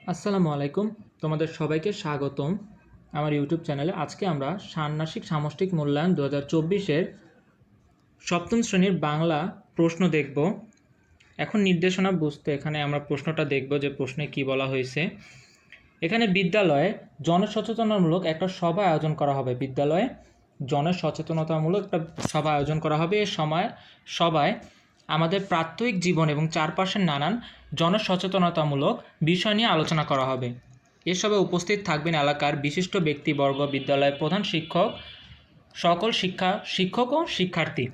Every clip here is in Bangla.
আসসালামু আলাইকুম। তোমাদের সবাইকে স্বাগতম আমার ইউটিউব চ্যানেলে। আজকে আমরা ষান্মাসিক সামষ্টিক মূল্যায়ন দু হাজার চব্বিশের সপ্তম শ্রেণির বাংলা প্রশ্ন দেখব। এখন নির্দেশনা বুঝতে এখানে আমরা প্রশ্নটা দেখব যে প্রশ্নে কি বলা হয়েছে। এখানে বিদ্যালয়ে জনসচেতনামূলক একটা সভা আয়োজন করা হবে। বিদ্যালয়ে জনসচেতনতামূলক একটা সভা আয়োজন করা হবে। এ সময় সবাই আমাদের প্রাত্যহিক জীবন এবং চারপাশের নানান জনসচেতনতামূলক বিষয় নিয়ে আলোচনা করা হবে। এসবে উপস্থিত থাকবেন এলাকার বিশিষ্ট ব্যক্তিবর্গ, বিদ্যালয়ের প্রধান শিক্ষক, সকল শিক্ষা, শিক্ষক ও শিক্ষার্থী।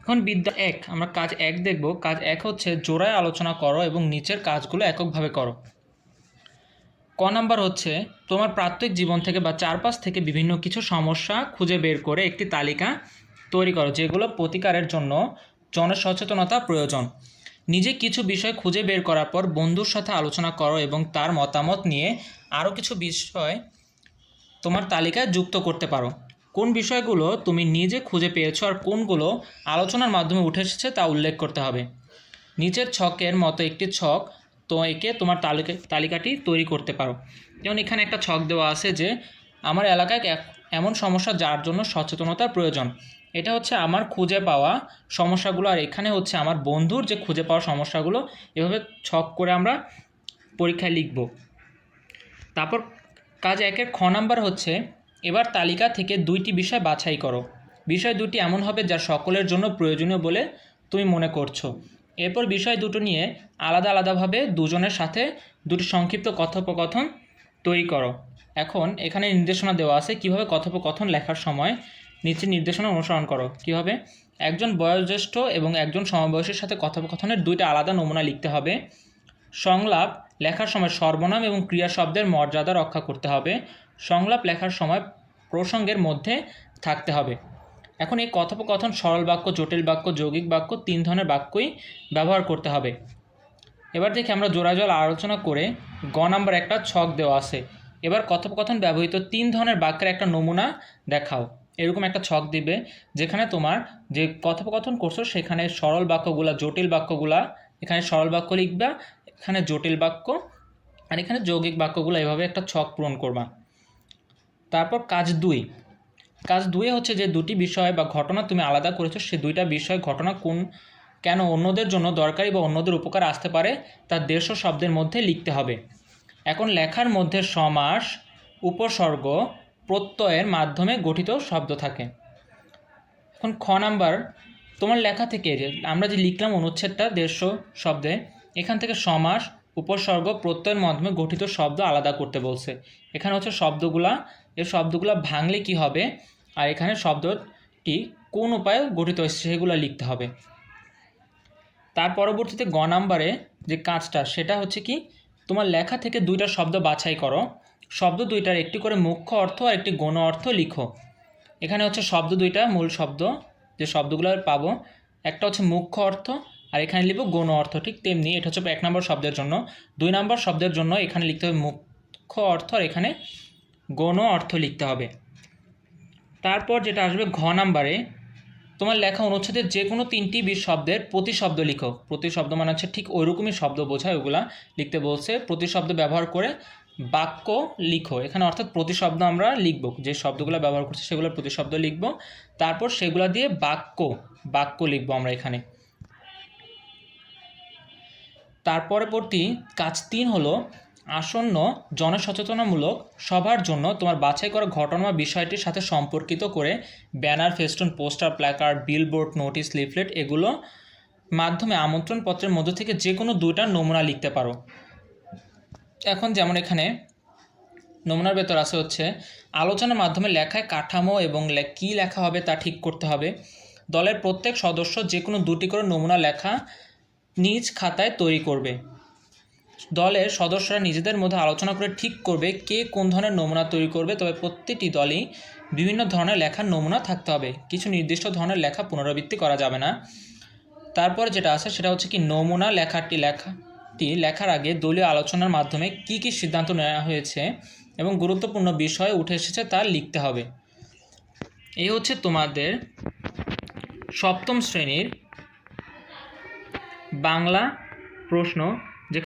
এখন বিদ্যা এক, আমরা কাজ এক দেখব। কাজ এক হচ্ছে জোড়ায় আলোচনা করো এবং নিচের কাজগুলো এককভাবে করো। ক নাম্বার হচ্ছে, তোমার প্রাত্যহিক জীবন থেকে বা চারপাশ থেকে বিভিন্ন কিছু সমস্যা খুঁজে বের করে একটি তালিকা তৈরি করো, যেগুলো প্রতিকারের জন্য জনসচেতনতা প্রয়োজন। নিজে কিছু বিষয় খুঁজে বের করার পর বন্ধুর সাথে আলোচনা করো এবং তার মতামত নিয়ে আরও কিছু বিষয় তোমার তালিকায় যুক্ত করতে পারো। কোন বিষয়গুলো তুমি নিজে খুঁজে পেয়েছ আর কোনগুলো আলোচনার মাধ্যমে উঠে এসেছে তা উল্লেখ করতে হবে। নিচের ছকের মতো একটি ছক তো একে তোমার তালিকা তালিকাটি তৈরি করতে পারো। যেমন এখানে একটা ছক দেওয়া আছে যে, আমার এলাকায় এমন সমস্যা যার জন্য সচেতনতার প্রয়োজন। এটা হচ্ছে আমার খুঁজে পাওয়া সমস্যাগুলো, আর এখানে হচ্ছে আমার বন্ধুর যে খুঁজে পাওয়া সমস্যাগুলো, এভাবে ছক করে আমরা পরীক্ষায় লিখব। তারপর কাজ একের খ নাম্বার হচ্ছে, এবার তালিকা থেকে দুইটি বিষয় বাছাই করো। বিষয় দুটি এমন হবে যা সকলের জন্য প্রয়োজনীয় বলে তুমি মনে করছ। এরপর বিষয় দুটো নিয়ে আলাদা আলাদাভাবে দুজনের সাথে দুটি সংক্ষিপ্ত কথোপকথন তৈরি করো। এখন এখানে নির্দেশনা দেওয়া আছে কীভাবে কথোপকথন লেখার সময় নিচে নির্দেশনা অনুসরণ করো। কীভাবে? একজন বয়োজ্যেষ্ঠ এবং একজন সমবয়সীর সাথে কথোপকথনের দুইটা আলাদা নমুনা লিখতে হবে। সংলাপ লেখার সময় সর্বনাম এবং ক্রিয়া শব্দের মর্যাদা রক্ষা করতে হবে। সংলাপ লেখার সময় প্রসঙ্গের মধ্যে থাকতে হবে। এখন এই কথোপকথন সরল বাক্য, জটিল বাক্য, যৌগিক বাক্য তিন ধরনের বাক্যই ব্যবহার করতে হবে। এবার দেখি আমরা জোড়াজল আলোচনা করে গ নাম্বার একটা ছক দেওয়া আছে। এবার কথোপকথন ব্যবহৃত তিন ধরনের বাক্যের একটা নমুনা দেখাও। এরকম একটা ছক দিবে, যেখানে তোমার যে কথোপকথন করছ, সেখানে সরল বাক্যগুলা, জটিল বাক্যগুলা, এখানে সরল বাক্য লিখবা, এখানে জটিল বাক্য, আর এখানে যৌগিক বাক্যগুলো, এভাবে একটা ছক পূরণ করবা। তারপর কাজ দুই। কাজ দুয়ে হচ্ছে যে দুটি বিষয় বা ঘটনা তুমি আলাদা করেছ, সে দুইটা বিষয়, ঘটনা কোন, কেন অন্যদের জন্য দরকারি বা অন্যদের উপকার আসতে পারে, তা দেড়শো শব্দের মধ্যে লিখতে হবে। এখন লেখার মধ্যে সমাস, উপসর্গ প্রত্যয়ের মাধ্যমে গঠিত শব্দ থাকে। এখন খ নাম্বার, তোমার লেখা থেকে আমরা যে লিখলাম অনুচ্ছেদটা দেড়শো শব্দে, এখান থেকে সমাস, উপসর্গ, প্রত্যয়ের মাধ্যমে গঠিত শব্দ আলাদা করতে বলছে। এখানে হচ্ছে শব্দগুলা এই শব্দগুলা ভাঙলে কি হবে? আর এখানে শব্দটি কোন উপায়ে গঠিত হয়েছে সেগুলো লিখতে হবে। তার পরবর্তীতে গ নাম্বারে যে কাজটা, সেটা হচ্ছে কি, তোমার লেখা থেকে দুইটা শব্দ বাছাই করো। শব্দ দুইটার একটি করে মুখ্য অর্থ আর একটি গণ অর্থ লিখো। এখানে হচ্ছে শব্দ দুইটা, মূল শব্দ, যে শব্দগুলো পাবো। একটা হচ্ছে মুখ্য অর্থ, আর এখানে লিখব গণ অর্থ, ঠিক তেমনি। এটা হচ্ছে এক নম্বর শব্দের জন্য। দুই নম্বর শব্দের জন্য এখানে লিখতে হবে মুখ্য অর্থ, আর এখানে গণ অর্থ লিখতে হবে। তারপর যেটা আসবে ঘ নাম্বারে, তোমার লেখা অনুচ্ছেদের যে কোনো তিনটি বিশ শব্দের প্রতি শব্দ লিখো। প্রতি শব্দ মানে হচ্ছে ঠিক ওইরকমই শব্দ বোঝায় ওগুলা। লিখতে বলছে প্রতি শব্দ ব্যবহার করে বাক্য লিখো। এখানে অর্থাৎ প্রতিশব্দ আমরা লিখব। যে শব্দগুলো ব্যবহার করছি সেগুলোর প্রতিশব্দ লিখব। তারপর সেগুলো দিয়ে বাক্য বাক্য লিখব আমরা এখানে। তার পরবর্তী কাজ তিন হলো আসন্ন জনসচেতনামূলক সবার জন্য তোমার বাছাই করা ঘটনা বা বিষয়টির সাথে সম্পর্কিত করে banner, festoon, poster, placard, billboard, notice, leaflet এগুলো মাধ্যমে আমন্ত্রণ পত্রের মধ্য থেকে যে কোনো দুইটা নমুনা লিখতে পারো। এখন যেমন এখানে নমুনার ভেতর আছে হচ্ছে, আলোচনার মাধ্যমে লেখায় কাঠামো এবং কী লেখা হবে তা ঠিক করতে হবে। দলের প্রত্যেক সদস্য যে কোনো দুটি করে নমুনা লেখা নিজ খাতায় তৈরি করবে। দলের সদস্যরা নিজেদের মধ্যে আলোচনা করে ঠিক করবে কে কোন ধরনের নমুনা তৈরি করবে, তবে প্রত্যেকটি দলই বিভিন্ন ধরনের লেখার নমুনা থাকতে হবে। কিছু নির্দিষ্ট ধরনের লেখা পুনরাবৃত্তি করা যাবে না। তারপরে যেটা আছে সেটা হচ্ছে কি, নমুনা লেখাটি লেখাটি লেখার আগে দলীয় আলোচনার মাধ্যমে কি কি সিদ্ধান্ত নেওয়া হয়েছে এবং গুরুত্বপূর্ণ বিষয় উঠে এসেছে তা লিখতে হবে। এই হচ্ছে তোমাদের সপ্তম শ্রেণির বাংলা প্রশ্ন